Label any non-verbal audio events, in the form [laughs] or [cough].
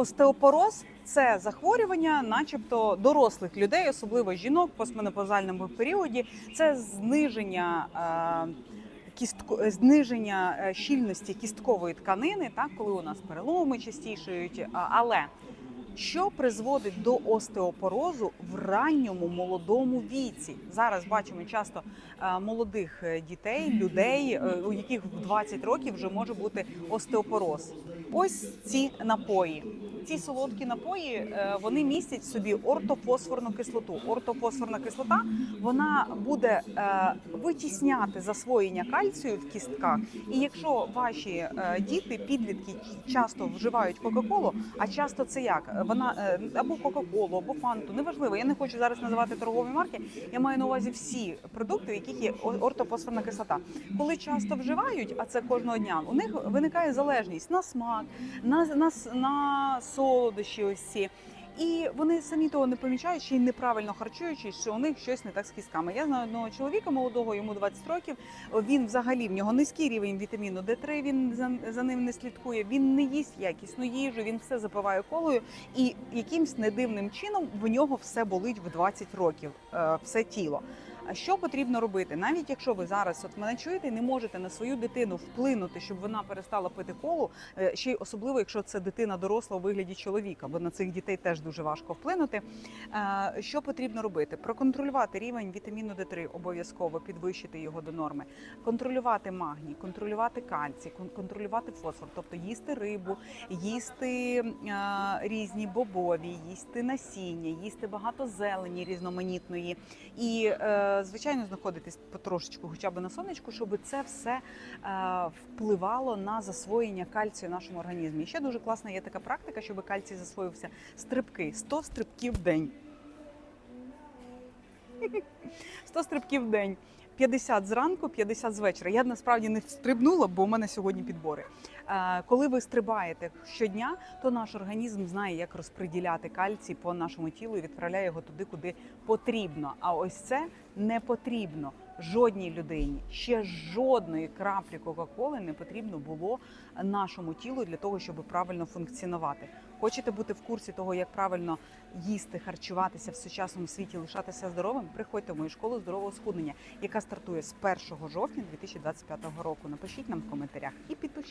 Остеопороз це захворювання, начебто дорослих людей, особливо жінок в постменопаузальному періоді. Це зниження. е, Кістко зниження е, щільності кісткової тканини, так коли у нас переломи частішають, але що призводить до остеопорозу в ранньому молодому віці? Зараз бачимо часто е, молодих е, дітей, людей, е, у яких в 20 років вже може бути остеопороз. Ось ці напої. Ці солодкі напої е, вони містять в собі ортофосфорну кислоту. Ортофосфорна кислота вона буде е, витісняти засвоєння кальцію в кістках. І якщо ваші е, діти, підлітки часто вживають Кока-Колу, а часто це як? Вона або Кока-Колу, або фанту, неважливо. Я не хочу зараз називати торгові марки. Я маю на увазі всі продукти, в яких є ортофосфорна кислота. Коли часто вживають, а це кожного дня, у них виникає залежність на смак, на, на, на солодощі. Ось. І вони самі того не помічають, ще й неправильно харчуючись, що у них щось не так з кістками. Я знаю одного чоловіка молодого, йому 20 років. Він взагалі в нього низький рівень вітаміну Д3, Він за, за ним не слідкує. Він не їсть якісну їжу, він все запиває колою, і якимсь недивним чином в нього все болить в 20 років, е, все тіло. А що потрібно робити? Навіть якщо ви зараз от мене чуєте, не можете на свою дитину вплинути, щоб вона перестала пити колу, е, ще й особливо, якщо це дитина доросла у вигляді чоловіка, бо на цих дітей теж дуже важко вплинути. Е, Що потрібно робити? Проконтролювати рівень вітаміну Д3 обов'язково підвищити його до норми, контролювати магній, контролювати кальцій, контролювати фосфор, тобто їсти рибу, їсти е, різні бобові, їсти насіння, їсти багато зелені різноманітної і, звичайно, знаходитись потрошечку, хоча б на сонечку, щоб це все е, впливало на засвоєння кальцію в нашому організмі. І ще дуже класна є така практика, щоб кальцій засвоївся. Стрибки 100 стрибків в день. [laughs] 100 стрибків в день. 50 зранку, 50 з вечора. Я насправді не стрибнула, бо у мене сьогодні підбори. Е, Коли ви стрибаєте щодня, то наш організм знає, як розподіляти кальцій по нашому тілу і відправляє його туди, куди потрібно. А ось це не потрібно жодній людині. Ще жодної краплі Кока-Коли не потрібно було нашому тілу для того, щоб правильно функціонувати. Хочете бути в курсі того, як правильно їсти, харчуватися в сучасному світі, лишатися здоровим? Приходьте в мою школу здорового схуднення, яка стартує з 1 жовтня 2025 року. Напишіть нам в коментарях і підпишіть.